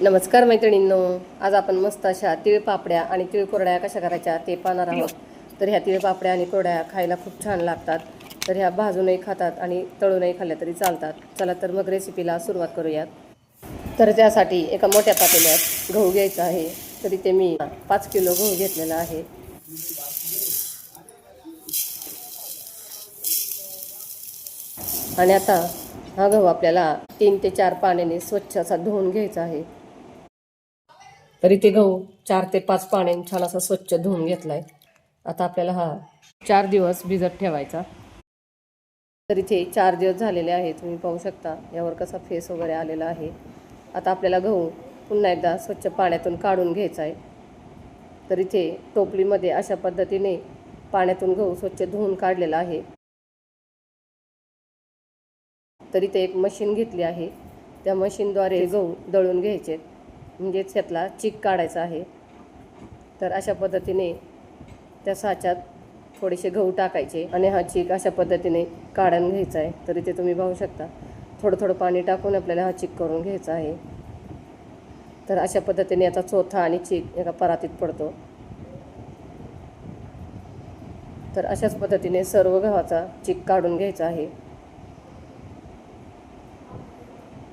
नमस्कार मैत्रिणींनो आज आपण मस्त अशा तिळ पापड्या आणि तिळ कोरड्या कशा करायच्या ते पाहणार आहोत. तर ह्या तिळ पापड्या आणि कोरड्या खायला खूप छान लागतात. तर ह्या भाजूनही खातात आणि तळूनही खाल्ल्या तरी चालतात. चला तर मग रेसिपीला सुरुवात करूयात. तर त्यासाठी एका मोठ्या पातेल्यात गहू घ्यायचा आहे. तरी ते मी पाच किलो गहू घेतलेला आहे. आणि आता हा गहू आपल्याला तीन ते चार पाण्याने स्वच्छ असा धुवून घ्यायचा आहे. तरी ते गहू चार ते पाच पाण्याने छान असा स्वच्छ धुवून घेतलाय. आता आपल्याला हा चार दिवस भिजत ठेवायचा. तर इथे चार दिवस झालेले आहे तुम्ही पाहू शकता. यावर कसा फेस वगैरे आलेला आहे. आता आपल्याला गहू पुन्हा एकदा स्वच्छ पाण्यातून काढून घ्यायचा आहे तर इथे टोपलीमध्ये अशा पद्धतीने पाण्यातून गहू स्वच्छ धुवून काढलेला आहे. तर इथे एक मशीन घेतली आहे. त्या मशीनद्वारे गहू दळून घ्यायचे म्हणजेच ह्यातला चीक काढायचा आहे. तर अशा पद्धतीने त्या साच्यात थोडेसे गहू टाकायचे आणि हा चीक अशा पद्धतीने काढून घ्यायचा आहे. तर इथे तुम्ही पाहू शकता थोडं थोडं पाणी टाकून आपल्याला हा चीक करून घ्यायचा आहे. तर अशा पद्धतीने याचा चोथा आणि चीक एका परातीत पडतो. तर अशाच पद्धतीने सर्व गव्हाचा चीक काढून घ्यायचा आहे.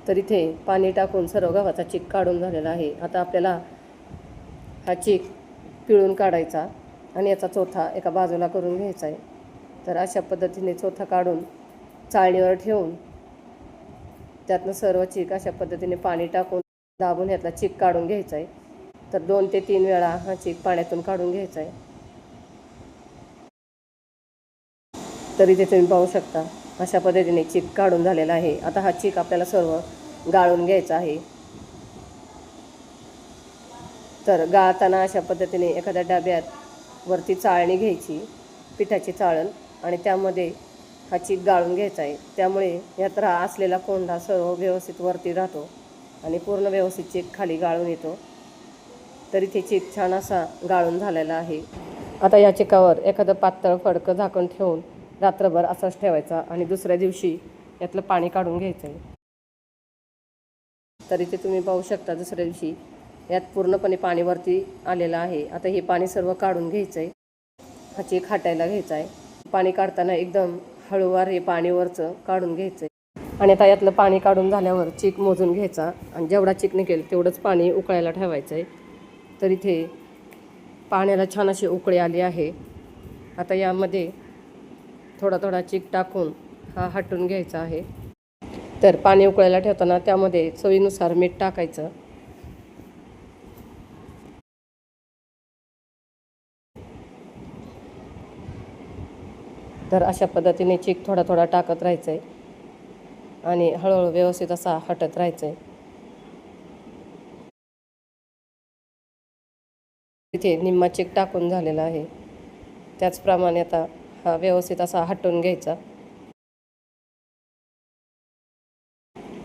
तर इथे पाणी टाकून सर्व गव्हाचा चीक काढून झालेला आहे. आता आपल्याला हा चीक पिळून काढायचा आणि याचा चोथा एका बाजूला करून घ्यायचा आहे. तर अशा पद्धतीने चोथा काढून चाळणीवर ठेवून त्यातनं सर्व चीक अशा पद्धतीने पाणी टाकून दाबून यातला चीक काढून घ्यायचा आहे. तर दोन ते तीन वेळा हा चीक पाण्यातून काढून घ्यायचा आहे. तरी ते तुम्ही पाहू शकता अशा पद्धतीने चीक काढून झालेला आहे. आता हा चीक आपल्याला सर्व गाळून घ्यायचा आहे. तर गाळताना अशा पद्धतीने एखाद्या डब्यात वरती चाळणी घ्यायची पिठाची चाळण आणि त्यामध्ये हा चीक गाळून घ्यायचा आहे. त्यामुळे यात रा असलेला कोंडा सर्व व्यवस्थित वरती राहतो आणि पूर्ण व्यवस्थित चीक खाली गाळून येतो. तरी ते चीक छान असा गाळून झालेला आहे. आता या चिकावर एखादं पातळ फडकं झाकण ठेवून रात्रभर असाच ठेवायचा आणि दुसऱ्या दिवशी यातलं पाणी काढून घ्यायचं आहे तर इथे तुम्ही पाहू शकता दुसऱ्या दिवशी यात पूर्णपणे पाणीवरती आलेलं आहे. आता हे पाणी सर्व काढून घ्यायचं आहे हा खाटायला घ्यायचं आहे पाणी काढताना एकदम हळूवार हे पाणीवरचं काढून घ्यायचं आहे आणि आता यातलं पाणी काढून झाल्यावर चीक मोजून घ्यायचा. आणि जेवढा चीक निघेल तेवढंच पाणी उकळायला ठेवायचं आहे तर इथे पाण्याला छान अशी उकळी आली आहे. आता यामध्ये थोडा थोडा चीक टाकून हा हटून घ्यायचा आहे. तर पाणी उकळायला ठेवताना त्यामध्ये चवीनुसार मीठ टाकायचं. तर अशा पद्धतीने चीक थोडा थोडा टाकत राहायचं आहे आणि हळूहळू व्यवस्थित असा हटत राहायचं आहे तिथे निम्मा चीक टाकून झालेला आहे. त्याचप्रमाणे आता व्यवस्थित असा हटवून घ्यायचा.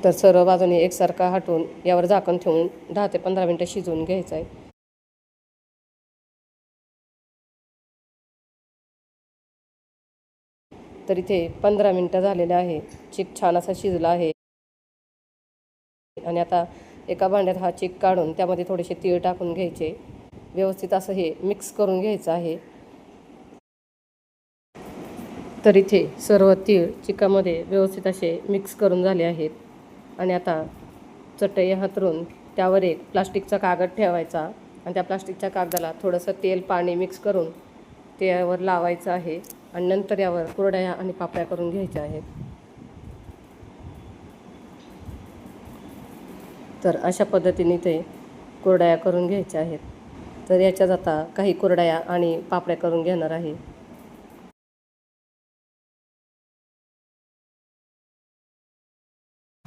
तर सर्व बाजूने एकसारखा हटवून यावर झाकण ठेवून दहा ते पंधरा मिनटं शिजवून घ्यायचं आहे. तर इथे पंधरा मिनटं झालेले आहे. चिक छान असा शिजला आहे. आणि आता एका भांड्यात हा चिक काढून त्यामध्ये थोडेसे तीळ टाकून घ्यायचे. व्यवस्थित असं हे मिक्स करून घ्यायचं आहे. तर इथे सर्व तीळ चिकामध्ये व्यवस्थित असे मिक्स करून झाले आहेत. आणि आता चटई हातरून त्यावर एक प्लास्टिकचा कागद ठेवायचा आणि त्या प्लास्टिकच्या कागदाला थोडंसं तेल पाणी मिक्स करून ते यावर लावायचं आहे आणि नंतर यावर कुरड्या आणि पापड्या करून घ्यायच्या आहेत. तर अशा पद्धतीने ते कुरड्या करून घ्यायच्या आहेत. तर याच्यात आता काही कुरड्या आणि पापड्या करून घेणार आहे.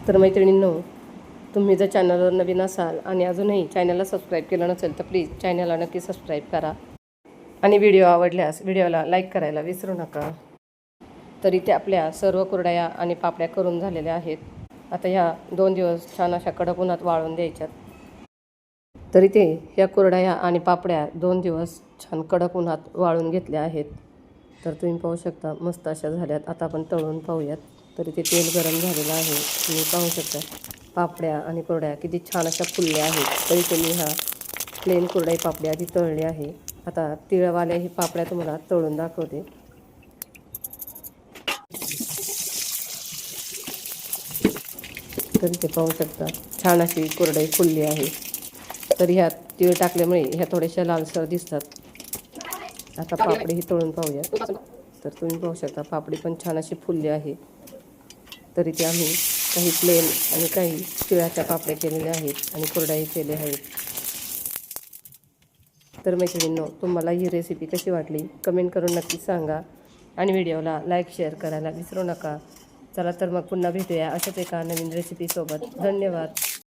तर मैत्रिणींनो तुम्ही जर चॅनलवर नवीन असाल आणि अजूनही चॅनलला सबस्क्राईब केलं नसेल तर प्लीज चॅनलला नक्की सबस्क्राईब करा. आणि व्हिडिओ आवडल्यास व्हिडिओला लाईक करायला विसरू नका. तर इथे आपल्या सर्व कुरड्या आणि पापड्या करून झालेल्या आहेत. आता ह्या दोन दिवस छान अशा कडक उन्हात वाळून द्यायच्यात. तर इथे ह्या कुरड्या आणि पापड्या दोन दिवस छान कडक उन्हात वाळून घेतल्या आहेत. तर तुम्ही पाहू शकता मस्त अशा झाल्यात. आता आपण तळून पाहूयात. तरी ते तेल गरम झालेलं आहे. तुम्ही पाहू शकता पापड्या आणि कोरड्या किती छान अशा फुलल्या आहेत. तरी तुम्ही ह्या प्लेन कोरड्या पापड्या आधी तळली आहे. आता तिळवाल्या ही पापड्या तुम्हाला तळून दाखवते. तरी ते पाहू शकता छान अशी कोरडाई फुलली आहे. तर ह्यात तीळ टाकल्यामुळे ह्या थोड्याशा लालसर दिसतात. आता पापडी ही तळून पाहूया तर तुम्ही पाहू शकता पापडी पण छान अशी फुलली आहे. तरी ते आम्ही काही प्लेन आणि काही तिळाच्या पापड्या केलेल्या आहेत आणि कोरडाई केले आहेत. तर मैत्रिणींनो तुम्हाला ही रेसिपी कशी वाटली? कमेंट करून नक्की सांगा. आणि व्हिडिओला लाईक शेअर करायला विसरू नका. चला तर मग पुन्हा भेटूया अशाच एका नवीन रेसिपीसोबत धन्यवाद.